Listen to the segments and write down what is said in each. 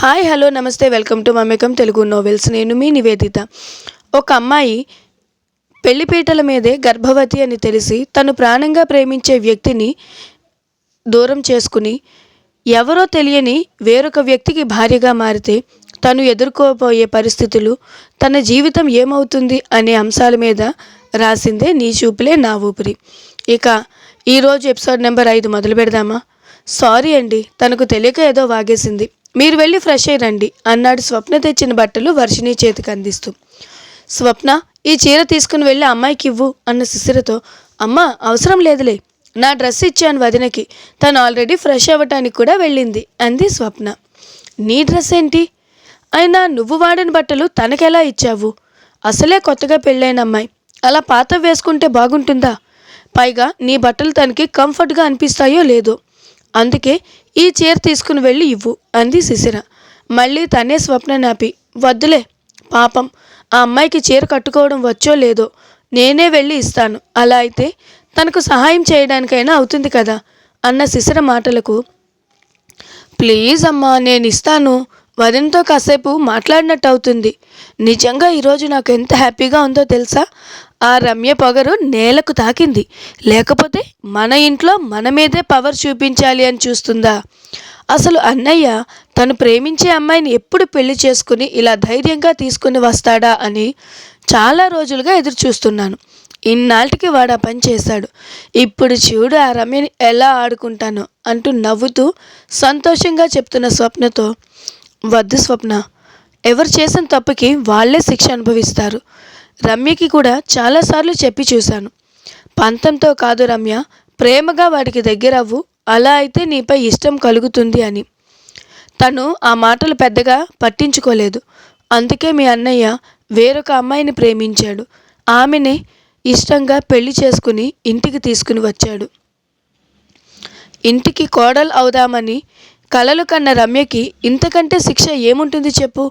Hi hello నమస్తే welcome to Mamekam Telugu novels నేను మీ నివేదిత. ఒక అమ్మాయి పెళ్ళిపీటల మీదే గర్భవతి అని తెలిసి తను ప్రాణంగా ప్రేమించే వ్యక్తిని దూరం చేసుకుని ఎవరో తెలియని వేరొక వ్యక్తికి భార్యగా మారితే తను ఎదుర్కోబోయే పరిస్థితులు తన జీవితం ఏమవుతుంది అనే అంశాల మీద రాసిందే నీ చూపులే నా ఊపిరి. ఇక ఈరోజు ఎపిసోడ్ నెంబర్ ఐదు మొదలు పెడదామా సారీ అండి తనకు తెలియక ఏదో వాగేసింది. మీరు వెళ్ళి ఫ్రెష్ అయ్యి రండి అన్నాడు స్వప్న తెచ్చిన బట్టలు వర్షిణి చేతికి అందిస్తూ. స్వప్న ఈ చీర తీసుకుని వెళ్ళి అమ్మాయికి ఇవ్వు అన్న శిశిరతో. అమ్మ అవసరం లేదులే. నా డ్రెస్ ఇచ్చాను వదినకి. తను ఆల్రెడీ ఫ్రెష్ అవ్వటానికి కూడా వెళ్ళింది అంది స్వప్న. నీ డ్రెస్ ఏంటి? అయినా నువ్వు వాడిన బట్టలు తనకెలా ఇచ్చావు? అసలే కొత్తగా పెళ్ళైన అమ్మాయి. అలా పాత వేసుకుంటే బాగుంటుందా? పైగా నీ బట్టలు తనకి కంఫర్ట్గా అనిపిస్తాయో లేదో. అందుకే ఈ చీర తీసుకుని వెళ్ళి ఇవ్వు అంది శిశిర. మళ్ళీ తనే స్వప్న నాపి వద్దులే పాపం ఆ అమ్మాయికి చీర కట్టుకోవడం వచ్చో లేదో నేనే వెళ్ళి ఇస్తాను. అలా అయితే తనకు సహాయం చేయడానికైనా అవుతుంది కదా అన్న శిశిర మాటలకు. ప్లీజ్ అమ్మా నేను ఇస్తాను. వదినతో కాసేపు మాట్లాడినట్టు అవుతుంది. నిజంగా ఈరోజు నాకు ఎంత హ్యాపీగా ఉందో తెలుసా? ఆ రమ్య పొగరు నేలకు తాకింది. లేకపోతే మన ఇంట్లో మన మీదే పవర్ చూపించాలి అని చూస్తుందా? అసలు అన్నయ్య తను ప్రేమించే అమ్మాయిని ఎప్పుడు పెళ్ళి చేసుకుని ఇలా ధైర్యంగా తీసుకుని వస్తాడా అని చాలా రోజులుగా ఎదురు చూస్తున్నాను ఇన్నాళ్ళకి వాడు ఆ పని చేశాడు. ఇప్పుడు చూడు ఆ రమ్యని ఎలా ఆడుకుంటాను అంటూ నవ్వుతూ సంతోషంగా చెప్తున్న స్వప్నతో వద్దు స్వప్న ఎవరు చేసిన తప్పుకి వాళ్ళే శిక్ష అనుభవిస్తారు. రమ్యకి కూడా చాలాసార్లు చెప్పి చూశాను. పంతంతో కాదు రమ్య ప్రేమగా వాడికి దగ్గరవ్వు అలా అయితే నీపై ఇష్టం కలుగుతుంది అని. తను ఆ మాటలు పెద్దగా పట్టించుకోలేదు. అందుకే మీ అన్నయ్య వేరొక అమ్మాయిని ప్రేమించాడు. ఆమెనే ఇష్టంగా పెళ్ళి చేసుకుని ఇంటికి తీసుకుని వచ్చాడు. ఇంటికి కోడలు అవుదామని కలలు కన్న రమ్యకి ఇంతకంటే శిక్ష ఏముంటుంది చెప్పు?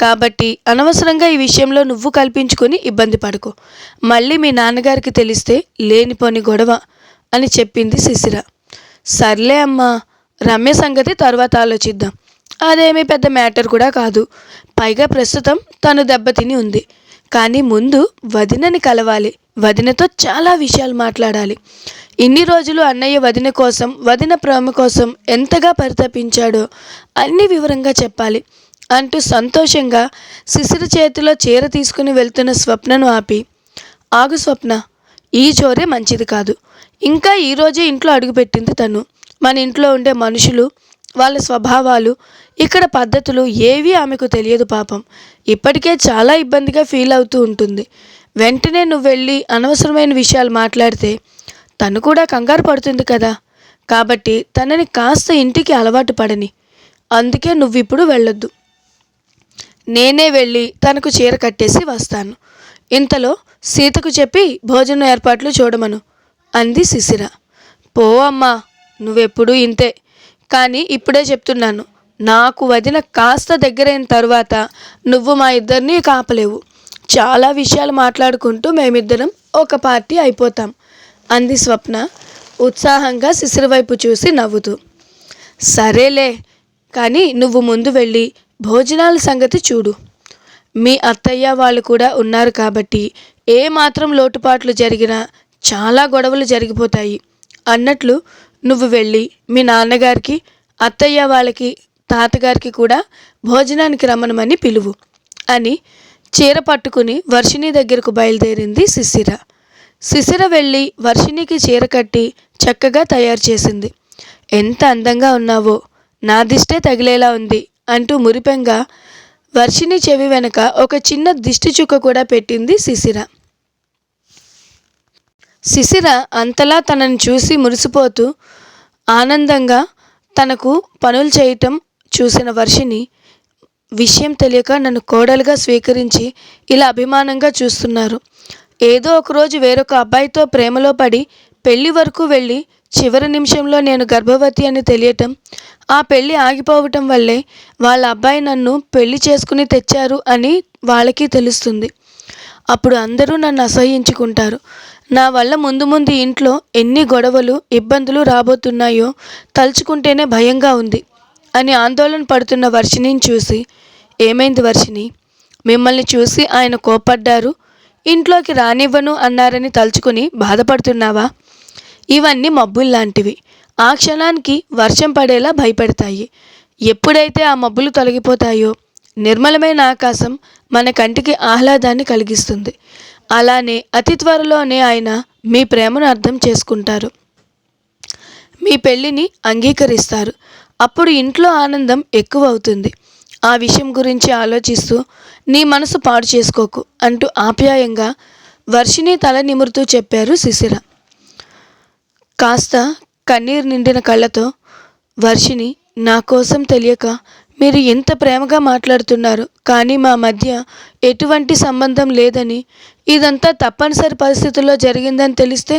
కాబట్టి అనవసరంగా ఈ విషయంలో నువ్వు కల్పించుకొని ఇబ్బంది పడకు. మళ్ళీ మీ నాన్నగారికి తెలిస్తే లేనిపోని గొడవ అని చెప్పింది శిశిర. సర్లే అమ్మా రమ్య సంగతి తర్వాత ఆలోచిద్దాం. అదేమీ పెద్ద మ్యాటర్ కూడా కాదు. పైగా ప్రస్తుతం తను దెబ్బతిని ఉంది. కానీ ముందు వదినని కలవాలి. వదినతో చాలా విషయాలు మాట్లాడాలి. ఇన్ని రోజులు అన్నయ్య వదిన కోసం వదిన ప్రేమ కోసం ఎంతగా పరితపించాడో అన్ని వివరంగా చెప్పాలి. అంటూ సంతోషంగా శిశిర చేతిలో చీర తీసుకుని వెళ్తున్న స్వప్నను ఆపి ఆగు స్వప్న ఈ చోరే మంచిది కాదు. ఇంకా ఈరోజే ఇంట్లో అడుగుపెట్టింది తను. మన ఇంట్లో ఉండే మనుషులు వాళ్ళ స్వభావాలు ఇక్కడ పద్ధతులు ఏవి ఆమెకు తెలియదు పాపం. ఇప్పటికే చాలా ఇబ్బందిగా ఫీల్ అవుతూ ఉంటుంది. వెంటనే నువ్వు వెళ్ళి అనవసరమైన విషయాలు మాట్లాడితే తను కూడా కంగారు పడుతుంది కదా. కాబట్టి తనని కాస్త ఇంటికి అలవాటు పడని. అందుకే నువ్వు ఇప్పుడు వెళ్ళొద్దు. నేనే వెళ్ళి తనకు చీర కట్టేసి వస్తాను. ఇంతలో సీతకు చెప్పి భోజనం ఏర్పాట్లు చూడమను అంది శిశిర. పో అమ్మా నువ్వెప్పుడూ ఇంతే. కానీ ఇప్పుడే చెప్తున్నాను నాకు వదిన కాస్త దగ్గరైన తర్వాత నువ్వు మా ఇద్దరిని కాపలేవు. చాలా విషయాలు మాట్లాడుకుంటూ మేమిద్దరం ఒక పార్టీ అయిపోతాం అంది స్వప్న ఉత్సాహంగా శిశిర వైపు చూసి నవ్వుతూ. సరేలే కానీ నువ్వు ముందు వెళ్ళి భోజనాల సంగతి చూడు. మీ అత్తయ్య వాళ్ళు కూడా ఉన్నారు కాబట్టి ఏ మాత్రం లోటుపాట్లు జరిగినా చాలా గొడవలు జరిగిపోతాయి. అన్నట్లు నువ్వు వెళ్ళి మీ నాన్నగారికి అత్తయ్య వాళ్ళకి తాతగారికి కూడా భోజనానికి రమ్మనమని పిలువు అని చీర పట్టుకుని వర్షిణి దగ్గరకు బయలుదేరింది శిశిర. శిశిర వెళ్ళి వర్షిణికి చీర కట్టి చక్కగా తయారు చేసింది. ఎంత అందంగా ఉన్నావో నా దిష్టే తగిలేలా ఉంది. అంటూ మురిపెంగా వర్షిణి చెవి వెనక ఒక చిన్న దిష్టి చుక్క కూడా పెట్టింది శిశిర. శిశిర అంతలా తనని చూసి మురిసిపోతూ ఆనందంగా తనకు పనులు చేయటం చూసిన వర్షిని విషయం తెలియక నన్ను కోడలుగా స్వీకరించి ఇలా అభిమానంగా చూస్తున్నారు. ఏదో ఒకరోజు వేరొక అబ్బాయితో ప్రేమలో పడి పెళ్ళి వరకు వెళ్ళి చివరి నిమిషంలో నేను గర్భవతి అని తెలియటం ఆ పెళ్ళి ఆగిపోవటం వల్లే వాళ్ళ అబ్బాయి నన్ను పెళ్ళి చేసుకుని తెచ్చారు అని వాళ్ళకి తెలుస్తుంది. అప్పుడు అందరూ నన్ను అసహ్యించుకుంటారు. నా వల్ల ముందు ముందు ఇంట్లో ఎన్ని గొడవలు ఇబ్బందులు రాబోతున్నాయో తలుచుకుంటేనే భయంగా ఉంది అని ఆందోళన పడుతున్న వర్షిణిని చూసి ఏమైంది వర్షిణి? మిమ్మల్ని చూసి ఆయన కోపడ్డారు ఇంట్లోకి రానివ్వను అన్నారని తలుచుకుని బాధపడుతున్నావా? ఇవన్నీ మబ్బుల్లాంటివి ఆ క్షణానికి వర్షం పడేలా భయపెడతాయి. ఎప్పుడైతే ఆ మబ్బులు తొలగిపోతాయో నిర్మలమైన ఆకాశం మన కంటికి ఆహ్లాదాన్ని కలిగిస్తుంది. అలానే అతి త్వరలోనే ఆయన మీ ప్రేమను అర్థం చేసుకుంటారు. మీ పెళ్ళిని అంగీకరిస్తారు. అప్పుడు ఇంట్లో ఆనందం ఎక్కువ అవుతుంది ఆ విషయం గురించి ఆలోచిస్తూ నీ మనసు పాడు చేసుకోకు అంటూ ఆప్యాయంగా వర్షిని తల నిమురుతూ చెప్పారు శిశిర. కాస్త కన్నీరు నిండిన కళ్ళతో వర్షిని నా కోసం తెలియక మీరు ఎంత ప్రేమగా మాట్లాడుతున్నారు కానీ మా మధ్య ఎటువంటి సంబంధం లేదని ఇదంతా తప్పనిసరి పరిస్థితుల్లో జరిగిందని తెలిస్తే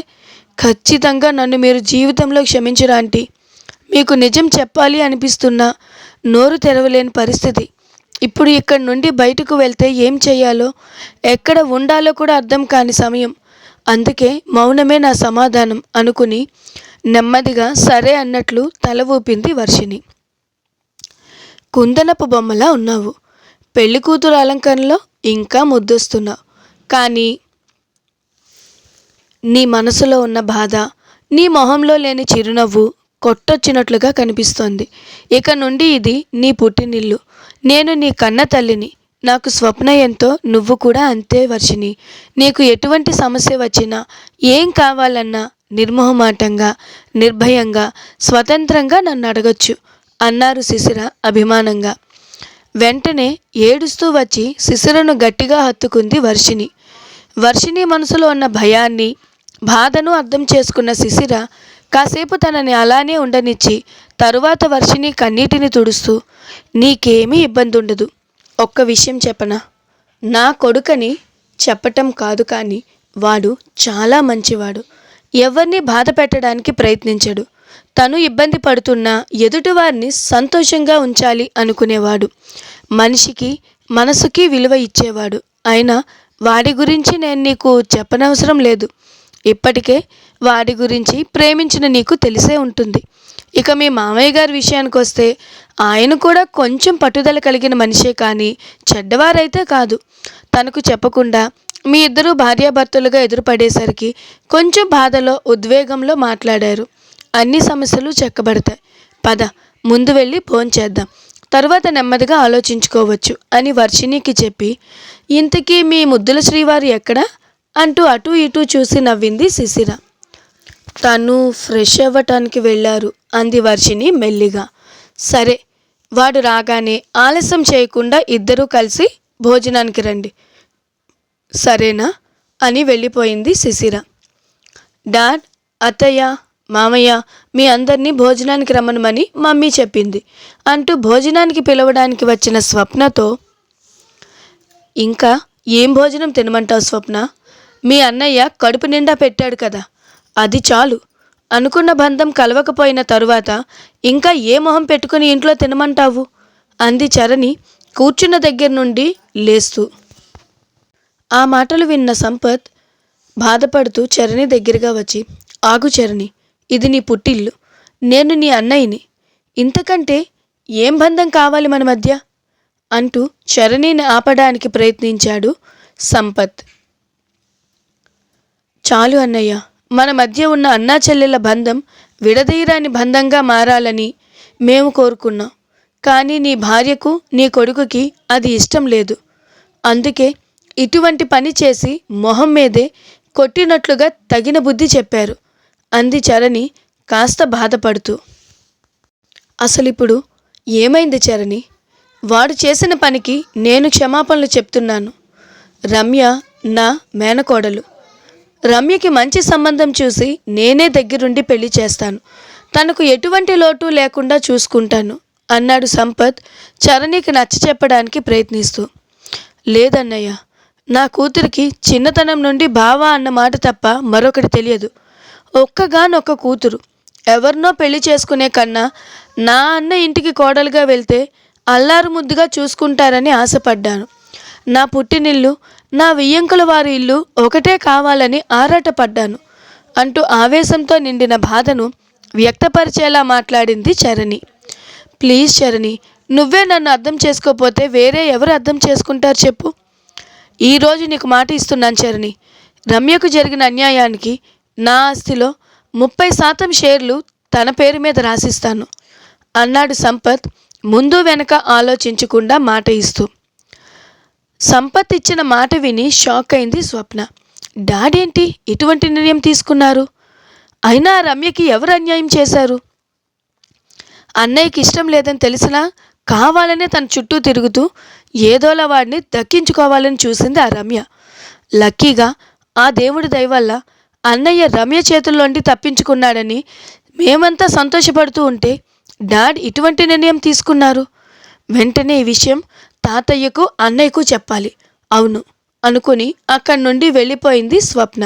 ఖచ్చితంగా నన్ను మీరు జీవితంలో క్షమించరా ఆంటీ. మీకు నిజం చెప్పాలి అనిపిస్తున్నా నోరు తెరవలేని పరిస్థితి. ఇప్పుడు ఇక్కడి నుండి బయటకు వెళ్తే ఏం చేయాలో ఎక్కడ ఉండాలో కూడా అర్థం కాని సమయం. అందుకే మౌనమే నా సమాధానం అనుకుని నెమ్మదిగా సరే అన్నట్లు తల ఊపింది వర్షిణి. కుందనపు బొమ్మలా ఉన్నావు. పెళ్ళి కూతురు అలంకరణలో ఇంకా ముద్దొస్తున్నావు కానీ నీ మనసులో ఉన్న బాధ నీ మొహంలో లేని చిరునవ్వు కొట్టొచ్చినట్లుగా కనిపిస్తోంది. ఇక నుండి ఇది నీ పుట్టినిల్లు. నేను నీ కన్న తల్లిని. నాకు స్వప్న ఎంతో నువ్వు కూడా అంతే వర్షిని నీకు ఎటువంటి సమస్య వచ్చినా ఏం కావాలన్నా నిర్మోహమాటంగా నిర్భయంగా స్వతంత్రంగా నన్ను అడగొచ్చు అన్నారు శిశిర అభిమానంగా. వెంటనే ఏడుస్తూ వచ్చి శిశిరను గట్టిగా హత్తుకుంది వర్షిని వర్షిని మనసులో ఉన్న భయాన్ని బాధను అర్థం చేసుకున్న శిశిర కాసేపు తనని అలానే ఉండనిచ్చి తరువాత వర్షిని కన్నీటిని తుడుస్తూ నీకేమీ ఇబ్బంది ఉండదు ఒక్క విషయం చెప్పనా? నా కొడుకని చెప్పటం కాదు కానీ వాడు చాలా మంచివాడు. ఎవరిని బాధ పెట్టడానికి ప్రయత్నించడు. తను ఇబ్బంది పడుతున్నా ఎదుటివారిని సంతోషంగా ఉంచాలి అనుకునేవాడు. మనిషికి మనసుకి విలువ ఇచ్చేవాడు. అయినా వాడి గురించి నేను నీకు చెప్పనవసరం లేదు. ఇప్పటికే వాడి గురించి ప్రేమించిన నీకు తెలిసే ఉంటుంది. ఇక మీ మామయ్య గారి విషయానికి వస్తే ఆయన కూడా కొంచెం పట్టుదల కలిగిన మనిషే కానీ చెడ్డవారైతే కాదు. తనకు చెప్పకుండా మీ ఇద్దరు భార్యాభర్తలుగా ఎదురుపడేసరికి కొంచెం బాధలో ఉద్వేగంలో మాట్లాడారు. అన్ని సమస్యలు చెక్కబడతాయి. పద ముందు వెళ్ళి ఫోన్ చేద్దాం. తర్వాత నెమ్మదిగా ఆలోచించుకోవచ్చు అని వర్షినికి చెప్పి ఇంతకీ మీ ముద్దుల శ్రీవారు ఎక్కడ? అంటూ అటు ఇటు చూసి నవ్వింది శిశిర. తను ఫ్రెష్ అవ్వటానికి వెళ్ళారు. అంది వర్షిని మెల్లిగా. సరే వాడు రాగానే ఆలస్యం చేయకుండా ఇద్దరూ కలిసి భోజనానికి రండి. సరేనా? అని వెళ్ళిపోయింది శిశిర. డాడ్ అత్తయ్య మామయ్య మీ అందరినీ భోజనానికి రమ్మనమని మమ్మీ చెప్పింది. అంటూ భోజనానికి పిలవడానికి వచ్చిన స్వప్నతో ఇంకా ఏం భోజనం తినమంటావు స్వప్న? మీ అన్నయ్య కడుపు నిండా పెట్టాడు కదా. అది చాలు. అనుకున్న బంధం కలవకపోయిన తరువాత ఇంకా ఏ మొహం పెట్టుకుని ఇంట్లో తినమంటావు? అంది చరణి కూర్చున్న దగ్గర నుండి లేస్తూ. ఆ మాటలు విన్న సంపత్ బాధపడుతూ చరణి దగ్గరగా వచ్చి ఆగు చరణి ఇది నీ పుట్టిల్లు. నేను నీ అన్నయ్యని. ఇంతకంటే ఏం బంధం కావాలి మన మధ్య? అంటూ చరణిని ఆపడానికి ప్రయత్నించాడు సంపత్. చాలు అన్నయ్య మన మధ్య ఉన్న అన్నా చెల్లెల బంధం విడదీయరాని బంధంగా మారాలని మేము కోరుకున్నాం. కానీ నీ భార్యకు నీ కొడుకుకి అది ఇష్టం లేదు. అందుకే ఇటువంటి పని చేసి మొహం మీదే కొట్టినట్లుగా తగిన బుద్ధి చెప్పారు. అంది చరణి కాస్త బాధపడుతూ. అసలిప్పుడు ఏమైంది చరణి? వాడు చేసిన పనికి నేను క్షమాపణలు చెప్తున్నాను. రమ్య నా మేనకోడలు. రమ్యకి మంచి సంబంధం చూసి నేనే దగ్గరుండి పెళ్ళి చేస్తాను. తనకు ఎటువంటి లోటు లేకుండా చూసుకుంటాను అన్నాడు సంపత్ చరణికి నచ్చ చెప్పడానికి ప్రయత్నిస్తూ. లేదన్నయ్య నా కూతురికి చిన్నతనం నుండి బావా అన్న మాట తప్ప మరొకటి తెలియదు. ఒక్కగానొక్క కూతురు. ఎవరినో పెళ్ళి చేసుకునే కన్నా నా అన్న ఇంటికి కోడలుగా వెళ్తే అల్లారు ముద్దుగా చూసుకుంటారని ఆశపడ్డాను. నా పుట్టినిల్లు నా వియ్యంకుల వారి ఇల్లు ఒకటే కావాలని ఆరాటపడ్డాను. అంటూ ఆవేశంతో నిండిన బాధను వ్యక్తపరిచేలా మాట్లాడింది చరణి. ప్లీజ్ చరణి నువ్వే నన్ను అర్థం చేసుకోకపోతే వేరే ఎవరు అర్థం చేసుకుంటారు చెప్పు. ఈరోజు నీకు మాట ఇస్తున్నాను చరణి. రమ్యకు జరిగిన అన్యాయానికి నా ఆస్తిలో ముప్పై శాతం షేర్లు తన పేరు మీద రాసిస్తాను. అన్నాడు సంపత్ ముందు వెనక ఆలోచించకుండా మాట ఇస్తూ. సంపత్ ఇచ్చిన మాట విని షాక్ అయింది స్వప్న. డాడీ ఏంటి ఇటువంటి నిర్ణయం తీసుకున్నారు? అయినా రమ్యకి ఎవరు అన్యాయం చేశారు? అన్నయ్యకి ఇష్టం లేదని తెలిసినా కావాలనే తన చుట్టూ తిరుగుతూ ఏదోలా వాడిని దక్కించుకోవాలని చూసింది ఆ రమ్య. లక్కీగా ఆ దేవుడి దయవల్ల అన్నయ్య రమ్య చేతుల్లోండి తప్పించుకున్నాడని మేమంతా సంతోషపడుతూ ఉంటే డాడ్ ఇటువంటి నిర్ణయం తీసుకున్నారు? వెంటనే ఈ విషయం తాతయ్యకు అన్నయ్యకు చెప్పాలి. అవును అనుకుని అక్కడి నుండి వెళ్ళిపోయింది స్వప్న.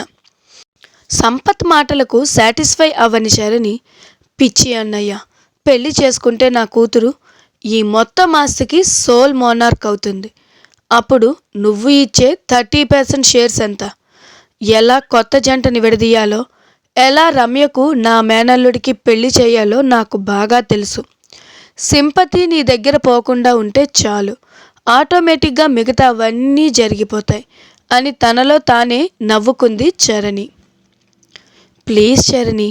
సంపత్ మాటలకు సాటిస్ఫై అవ్వని శరణి పిచ్చి అన్నయ్య పెళ్ళి చేసుకుంటే నా కూతురు ఈ మొత్తం ఆస్తికి సోల్ మోనార్క్ అవుతుంది. అప్పుడు నువ్వు ఇచ్చే థర్టీ పర్సెంట్ షేర్స్ ఎంత? ఎలా కొత్త జంటని విడదీయాలో? ఎలా రమ్యకు నా మేనల్లుడికి పెళ్ళి చేయాలో నాకు బాగా తెలుసు. సింపతి నీ దగ్గర పోకుండా ఉంటే చాలు. ఆటోమేటిక్గా మిగతావన్నీ జరిగిపోతాయి అని తనలో తానే నవ్వుకుంది చరణి. ప్లీజ్ చరణి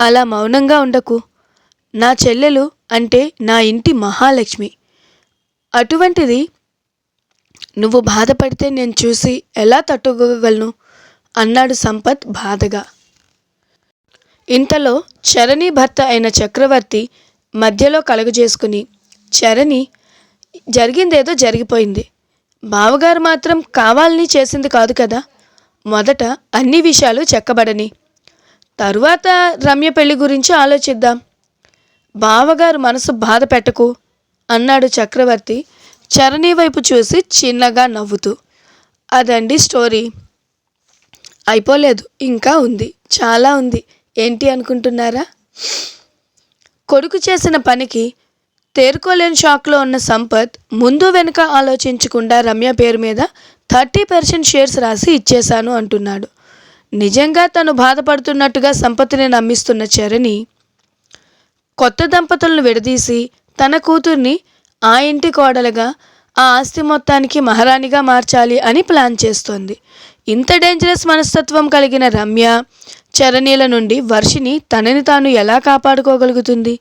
అలా మౌనంగా ఉండకు. నా చెల్లెలు అంటే నా ఇంటి మహాలక్ష్మి. అటువంటిది నువ్వు బాధపడితే నేను చూసి ఎలా తట్టుకోగలను? అన్నాడు సంపత్ బాధగా. ఇంతలో చరణి భర్త అయిన చక్రవర్తి మధ్యలో కలుగజేసుకుని చరణి జరిగిందేదో జరిగిపోయింది. బావగారు మాత్రం కావాలని చేసింది కాదు కదా. మొదట అన్ని విషయాలు చెక్కబడని. తరువాత రమ్య పెళ్ళి గురించి ఆలోచిద్దాం. బావగారు మనసు బాధ పెట్టకు అన్నాడు చక్రవర్తి చరణి వైపు చూసి చిన్నగా నవ్వుతూ. అదండి స్టోరీ. అయిపోలేదు ఇంకా ఉంది చాలా ఉంది. ఏంటి అనుకుంటున్నారా? కొడుకు చేసిన పనికి తేరుకోలేని షాక్లో ఉన్న సంపత్ ముందు వెనుక ఆలోచించకుండా రమ్య పేరు మీద థర్టీ పర్సెంట్ షేర్స్ రాసి ఇచ్చేశాను అంటున్నాడు. నిజంగా తను బాధపడుతున్నట్టుగా సంపత్తిని నమ్మిస్తున్న చరణి కొత్త దంపతులను విడదీసి తన కూతుర్ని ఆ ఇంటి కోడలుగా ఆ ఆస్తి మొత్తానికి మహారాణిగా మార్చాలి అని ప్లాన్ చేస్తోంది. ఇంత డేంజరస్ మనస్తత్వం కలిగిన రమ్య చరణీల నుండి వర్షిని తనని తాను ఎలా కాపాడుకోగలుగుతుంది?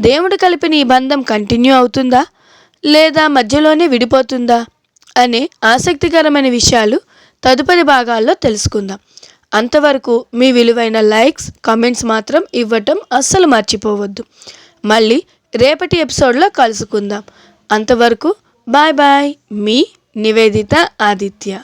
దేవుడు కలిపిన ఈ బంధం కంటిన్యూ అవుతుందా? లేదా మధ్యలోనే విడిపోతుందా? అనే ఆసక్తికరమైన విషయాలు తదుపరి భాగాల్లో తెలుసుకుందాం. అంతవరకు మీ విలువైన లైక్స్ కామెంట్స్ మాత్రం ఇవ్వటం అస్సలు మర్చిపోవద్దు. మళ్ళీ రేపటి ఎపిసోడ్లో కలుసుకుందాం. అంతవరకు బాయ్ బాయ్. మీ నివేదిత ఆదిత్య.